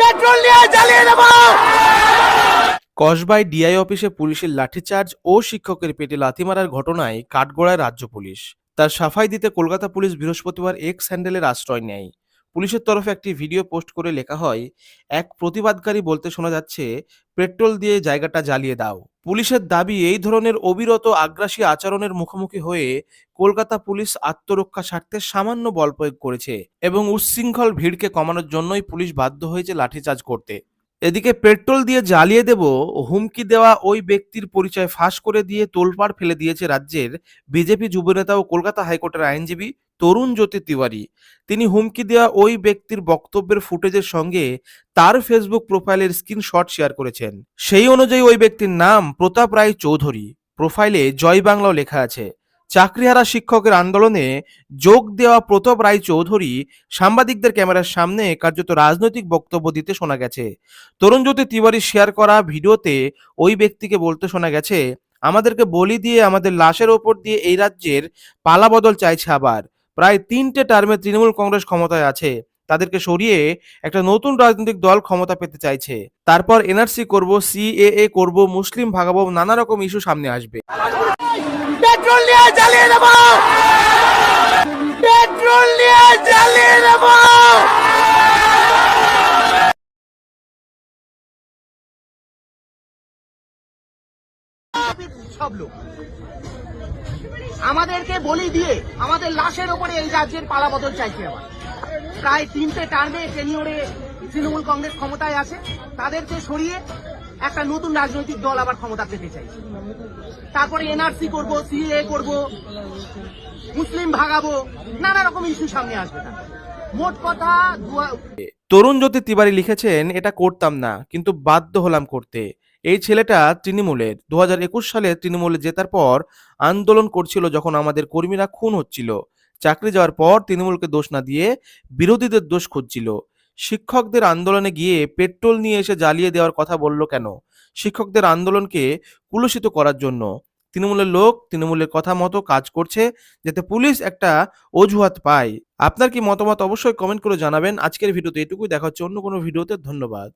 Petrol নিয়ে জ্বালিয়ে দেব কসবাই DI অফিসে পুলিশের লাঠিচার্জ ও শিক্ষকের পেটে লাথি মারার ঘটনায় কাঠগড়ায় রাজ্য পুলিশ। তার সাফাই দিতে কলকাতা পুলিশ বৃহস্পতিবার এক্স হ্যান্ডেলের আশ্রয় নেয়। পুলিশের তরফে একটি ভিডিও পোস্ট করে লেখা হয়, এক প্রতিবাদকারী বলতে শোনা যাচ্ছে, পেট্রোল দিয়ে জায়গাটা জ্বালিয়ে দাও। পুলিশের দাবি, এই ধরনের অবিরত আগ্রাসী আচরণের মুখোমুখি হয়ে কলকাতা পুলিশ আত্মরক্ষা স্বার্থে সামান্য বল প্রয়োগ করেছে এবং উচ্ছৃঙ্খল ভিড়কে কমানোর জন্যই পুলিশ বাধ্য হয়েছে লাঠিচার্জ করতে। এদিকে পেট্রোল দিয়ে জ্বালিয়ে দেব, হুমকি দেওয়া ওই ব্যক্তির পরিচয় ফাঁস করে দিয়ে তোলপাড় ফেলে দিয়েছে রাজ্যের বিজেপি যুবনেতা ও কলকাতা হাইকোর্টের আইনজীবী তরুণ জ্যোতি তিওয়ারি। তিনি হুমকি দেওয়া ওই ব্যক্তির বক্তব্যের ফুটেজের সঙ্গে তার ফেসবুক প্রোফাইলের স্ক্রিনশট শেয়ার করেছেন। সেই অনুযায়ী ওই ব্যক্তির নাম প্রতাপ রায় চৌধুরী। প্রোফাইলে জয় বাংলাও লেখা আছে। চাকরিহারা শিক্ষকের আন্দোলনে যোগ দেওয়া প্রতাপ রায় চৌধুরী সাংবাদিকদের ক্যামেরার সামনে কার্যত রাজনৈতিক বক্তব্য দিতে শোনা গেছে। তরুণজ্যোতি তিওয়ারি শেয়ার করা ভিডিওতে ওই ব্যক্তিকে বলতে শোনা গেছে, আমাদেরকে বলি দিয়ে, আমাদের লাশের ওপর দিয়ে এই রাজ্যের পালাবদল চাইছে আবার। প্রায় তিনটে টার্মে তৃণমূল কংগ্রেস ক্ষমতায় আছে। তাদেরকে সরিয়ে একটা নতুন রাজনৈতিক দল ক্ষমতা পেতে চাইছে। তারপর এনআরসি করব, সিএএ করব, মুসলিম ভাগাবো নানা রকম ইস্যু সামনে আসবে। পেট্রোল নিয়ে জ্বালিয়ে দেবো। পেট্রোল নিয়ে জ্বালিয়ে দেবো। আমাদেরকে বলি দিয়ে আমাদের লাশের ওপরে এই রাজ্যের পালা বদল চাইছে আবার প্রায় তিনটে টার্মে টেনিওরে তৃণমূল কংগ্রেস ক্ষমতায় আছে। তাদেরকে সরিয়ে একটা নতুন রাজনৈতিক দল আবার ক্ষমতা পেতে চাইছে। তারপরে এনআরসি করব সিএ করব, মুসলিম ভাগাবো, নানা রকম ইস্যু সামনে আসবে তার। মোট কথা তরুণ জ্যোতি তিবারি লিখেছেন, এটা করতাম না, কিন্তু বাধ্য হলাম করতে। এই ছেলেটা তৃণমূলের। দু হাজার একুশ সালে তৃণমূলে জেতার পর আন্দোলন করছিল যখন আমাদের কর্মীরা খুন হচ্ছিল। চাকরি যাওয়ার পর তৃণমূলকে দোষ না দিয়ে বিরোধীদের দোষ খুঁজছিল। শিক্ষকদের আন্দোলনে গিয়ে পেট্রোল নিয়ে এসে জ্বালিয়ে দেওয়ার কথা বলল কেন? শিক্ষকদের আন্দোলনকে কুলুষিত করার জন্য। তৃণমূলের লোক তৃণমূলের কথা মতো কাজ করছে যাতে পুলিশ একটা অজুহাত পায়। আপনার কি মতামত অবশ্যই কমেন্ট করে জানাবেন। আজকের ভিডিওতে এটুকুই। দেখা হচ্ছে অন্য কোনো ভিডিওতে। ধন্যবাদ।